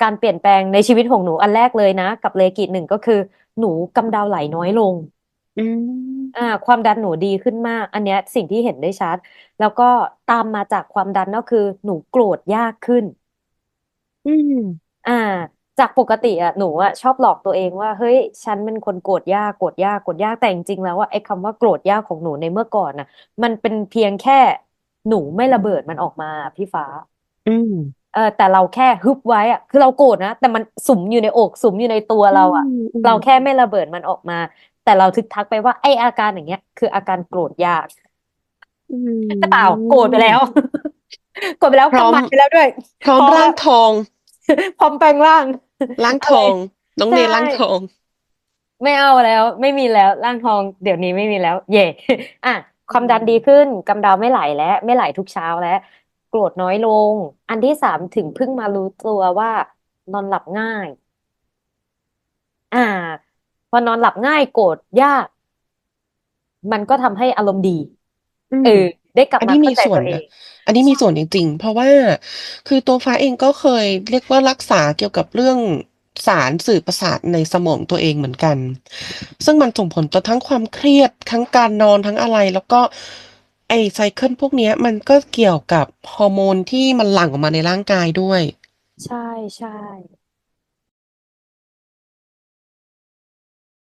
การเปลี่ยนแปลงในชีวิตของหนูอันแรกเลยนะ กับเลกิหนึ่งก็คือ หนูกำเดาไหลน้อยลง อืม อ่า ความดันหนูดีขึ้นมาก อันเนี้ยสิ่งที่เห็นได้ชัด แล้วก็ตามมาจากความดันก็คือ หนูโกรธยากขึ้น อืม อ่า จากปกติอะหนูอะชอบหลอกตัวเองว่า เฮ้ย ฉันเป็นคนโกรธยาก โกรธยาก โกรธยาก แต่จริงๆแล้วว่าไอ้คำว่าโกรธยากของหนูในเมื่อก่อนน่ะ มันเป็นเพียงแค่หนูไม่ระเบิดมันออกมาพี่ฟ้า อืม เออแต่เราแค่ฮึบไว้อะคือเราโกรธนะ แต่มันสุมอยู่ในอกสุมอยู่ในตัวอืเราอะมอืเรามแค่ไม่ระเบิดมันออกมา แต่เราทึกทักไปว่าไออาการอย่างเงี้ย คืออาการโกรธยากอืแต่เปล่าโกรธไปแล้วมโกรธไปแล้วพร้อมกำหมัดไปแล้วด้วย พร้อมพร้อมร่าแล้งวทอง พร้อมแปลงร่างร่างอะทไรอง น้องใช่เนร่างทอง ไม่เอาแล้ว ไม่มีแล้วร่างทอง เดี๋ยวนี้ไม่มีแล้ว เย่อะคอืวามดันมดีขึ้นกำเดาไม่ไหลแล้วไม่ไหลทุกเช้าแล้ว โกรธน้อยลง อันที่สามถึงเพิ่งมารู้ตัวว่านอนหลับง่าย อ่า พอนอนหลับง่ายโกรธยาก มันก็ทำให้อารมณ์ดีอืเอม อ ได้กลับอันมานี้เข้ามีใจส่วตันวเอนะ ง อันนี้มีใช่ส่วนจริงๆ เพราะว่าคือตัวฟ้าเองก็เคยเรียกว่ารักษาเกี่ยวกับเรื่องสารสื่อประสาทในสมองตัวเองเหมือนกัน ซึ่งมันส่งผลต่อทั้งความเครียดทั้งการนอนทั้งอะไร แล้วก็ ไอไซเคิลพวกเนี้ย มันก็เกี่ยวกับฮอร์โมนที่มันหลั่งออกมาในร่างกายด้วย ใช่ใช่